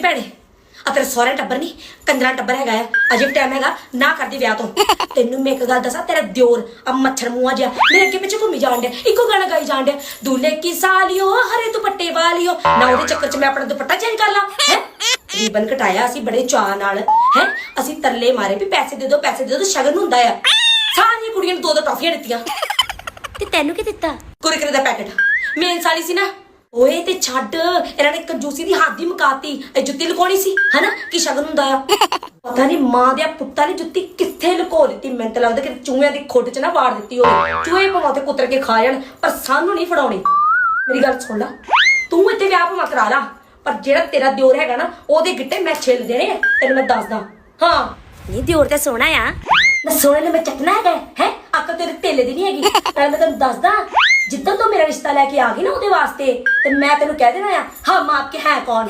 ਭੈਣੇ। ਆ ਤੇਰੇ ਸਹੁਰੇ ਟੱਬਰ ਨਹੀਂ ਕੰਜਰਾ ਟੱਬਰ ਹੈਗਾ ਆ। ਅਜੇ ਟਾਈਮ ਹੈਗਾ ਨਾ ਕਰਦੀ ਵਿਆਹ ਤੋਂ। ਤੈਨੂੰ ਮੈਂ ਇੱਕ ਗੱਲ ਦੱਸਾਂ ਤੇਰਾ ਦਿਓਰ ਆ ਮੱਛਰ ਮੂੰਹਾਂ ਜਿਹਾ। ਮੇਰੇ ਅੱਗੇ ਪਿੱਛੇ ਘੁੰਮੀ ਜਾਣ ਡਿਆ। ਇੱਕੋ ਗਾਣਾ ਗਾਈ ਜਾਣ ਡਿਆ। ਦੂਲੇ ਕੀ ਸਾਲੀਓ ਹਰੇ ਦੁਪੱਟੇ ਵਾਲੀਓ। ਨਾ ਉਹਦੇ ਚੱਕਰ 'ਚ ਮੈਂ ਆਪਣਾ ਦੁਪੱਟਾ ਚੇਂਜ ਕਰ ਲਾਂ ਹੈ? ਰੀਬਨ ਕਟਾਇਆ ਅਸੀਂ ਬੜੇ ਚਾਅ ਨਾਲ ਹੈ? ਅਸੀਂ ਤਰਲੇ ਮਾਰੇ ਵੀ ਪੈਸੇ ਦੇ ਦਿਓ ਪੈਸੇ ਦੇ ਦਿਓ ਸ਼ਗਨ ਹੁੰਦਾ ਆ। ਸਾਰੀਆਂ ਕੁੜੀਆਂ ਨੂੰ ਦੋ ਦੋ ਟੌਫੀਆਂ ਦਿੱਤੀਆਂ। ਤੇ ਤੈਨੂੰ ਕੀ ਦਿੱਤਾ? ਕੁਰਕਰੇ ਦਾ ਪੈਕੇਟ। ਮੇਨ ਸਾਲੀ ਸੀ ਨਾ ਓਏ ਤੇ ਛੱਡ ਇਹਨਾਂ ਨੇ ਕੰਜੂਸੀ ਦੀ ਹੱਦ ਹੀ ਮੁਕਾਤੀ। ਇਹ ਜੁੱਤੀ ਲੁਕਾਉਣੀ ਸੀ ਹਨਾ? ਕੀ ਸ਼ਗਨ ਹੁੰਦਾ ਆ? ਪਤਾ ਨਹੀਂ ਮਾਂ ਦੇ ਪੁੱਤਾਂ ਨੇ ਜੁੱਤੀ ਕਿੱਥੇ ਲੁਕੋ ਦਿੱਤੀ? ਮੈਨੂੰ ਤਾਂ ਲੱਗਦਾ ਕਿ ਚੂਹਿਆਂ ਦੀ ਖੁੱਡ 'ਚ ਨਾ ਵਾੜ ਦਿੱਤੀ ਹੋਵੇ। ਚੂਹੇ ਭਾਵੇਂ ਤੇ ਕੁੱਤਰ ਕੇ ਖਾ ਜਾਣ ਪਰ ਸਾਨੂੰ ਨਹੀਂ ਫੜਾਉਣੀ। ਮੇਰੀ ਗੱਲ ਸੁਣ ਲੈ। ਤੂੰ ਇੱਥੇ ਵਿਆਹ ਭਾਵੇਂ ਕਰਾ ਲਾ। ਪਰ ਜਿਹੜਾ ਤੇਰਾ ਦਿਓਰ ਹੈਗਾ ਨਾ ਉਹਦੇ ਗਿੱਟੇ ਮੈਂ ਛਿੱਲ ਦੇਣੇ ਆ। ਤੈਨੂੰ ਮੈਂ ਦੱਸਦਾ। ਹਾਂ। ਨਹੀਂ ਦਿਓਰ ਤੇ ਸੋਹਣਾ ਆ। ਨਾ ਸੋਹਣੇ ਨੇ ਮੈਂ ਚੱਕਣਾ ਹੈਗਾ ਹੈ? ਅਕਲ ਤੇਰੇ ਢੇਲੇ ਦੀ ਨਹੀਂ ਹੈਗੀ। ਨਾਲ ਮੈਂ ਤੈਨੂੰ ਦੱਸਦਾ ਰਿਸ਼ਤਾ ਲੈ ਕੇ ਆ ਗਈ ਨਾ ਉਹਦੇ ਵਾਸਤੇ, ਤੇ ਮੈਂ ਤੈਨੂੰ ਕਹਿ ਦੇਣਾ ਆ ਹਮ ਆਪਕੇ ਹੈ ਕੌਣ?